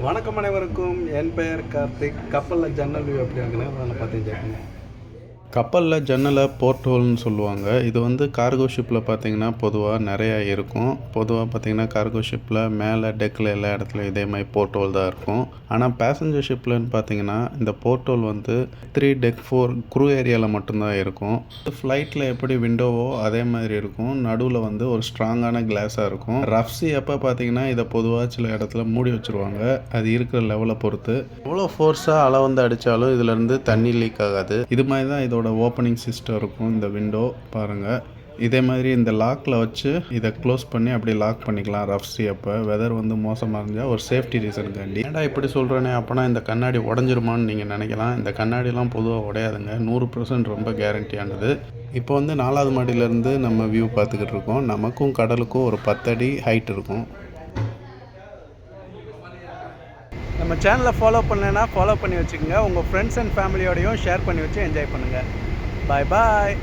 வணக்கம் அனைவருக்கும். என் பெயர் கார்த்திக். கப்பலில் ஜன்னல் வியூ எப்படி இருக்குன்னு நான் பார்த்து ஜெயிக்கணும் கப்பலில் ஜன்னலை போர்ட் ஹோல்னு சொல்லுவாங்க. இது வந்து கார்கோ ஷிப்பில் பார்த்தீங்கன்னா பொதுவாக நிறையா இருக்கும். பொதுவாக பார்த்தீங்கன்னா கார்கோ ஷிப்பில் மேலே டெக்கில் எல்லா இடத்துலையும் இதே மாதிரி போர்ட் ஹோல் தான் இருக்கும். ஆனால் பேசஞ்சர் ஷிப்லன்னு பார்த்தீங்கன்னா இந்த போர்ட் ஹோல் வந்து த்ரீ டெக் ஃபோர் குரூ ஏரியாவில் மட்டும்தான் இருக்கும். ஃப்ளைட்டில் எப்படி விண்டோவோ அதே மாதிரி இருக்கும். நடுவில் வந்து ஒரு ஸ்ட்ராங்கான கிளாஸாக இருக்கும். ரஃப்ஸி எப்போ பார்த்தீங்கன்னா இதை பொதுவாக சில இடத்துல மூடி வச்சுருவாங்க. அது இருக்கிற லெவலை பொறுத்து. எவ்வளோ ஃபோர்ஸாக அலை வந்து அடித்தாலும் இதுலேருந்து தண்ணி லீக் ஆகாது. இது மாதிரி தான் இதோட இதோட ஓப்பனிங் சிஸ்டம் இருக்கும் இந்த விண்டோ பாருங்கள் இதே மாதிரி இந்த லாக்கில் வச்சு இதை க்ளோஸ் பண்ணி அப்படியே லாக் பண்ணிக்கலாம் ரஃப்ஸி அப்போ. வெதர் வந்து மோசமாக இருந்தால் ஒரு சேஃப்டி ரீசனுக்காண்டி ஏன்டா இப்படி சொல்கிறேனே அப்போனா இந்த கண்ணாடி உடஞ்சிருமான்னு நீங்கள் நினைக்கலாம். இந்த கண்ணாடிலாம் பொதுவாக உடையாதுங்க. நூறு பர்சன்ட் ரொம்ப கேரண்டியானது இப்போ வந்து நாலாவது மாடியிலேருந்து நம்ம வியூ பார்த்துக்கிட்டு இருக்கோம். நமக்கும் கடலுக்கும் ஒரு பத்தடி ஹைட் இருக்கும். நம்ம சேனலை ஃபாலோ பண்ணலைன்னா ஃபாலோ பண்ணி வச்சுக்கோங்க. உங்கள் ஃப்ரெண்ட்ஸ் அண்ட் ஃபேமிலியோடையும் ஷேர் பண்ணி வச்சு என்ஜாய் பண்ணுங்கள் பாய் பாய்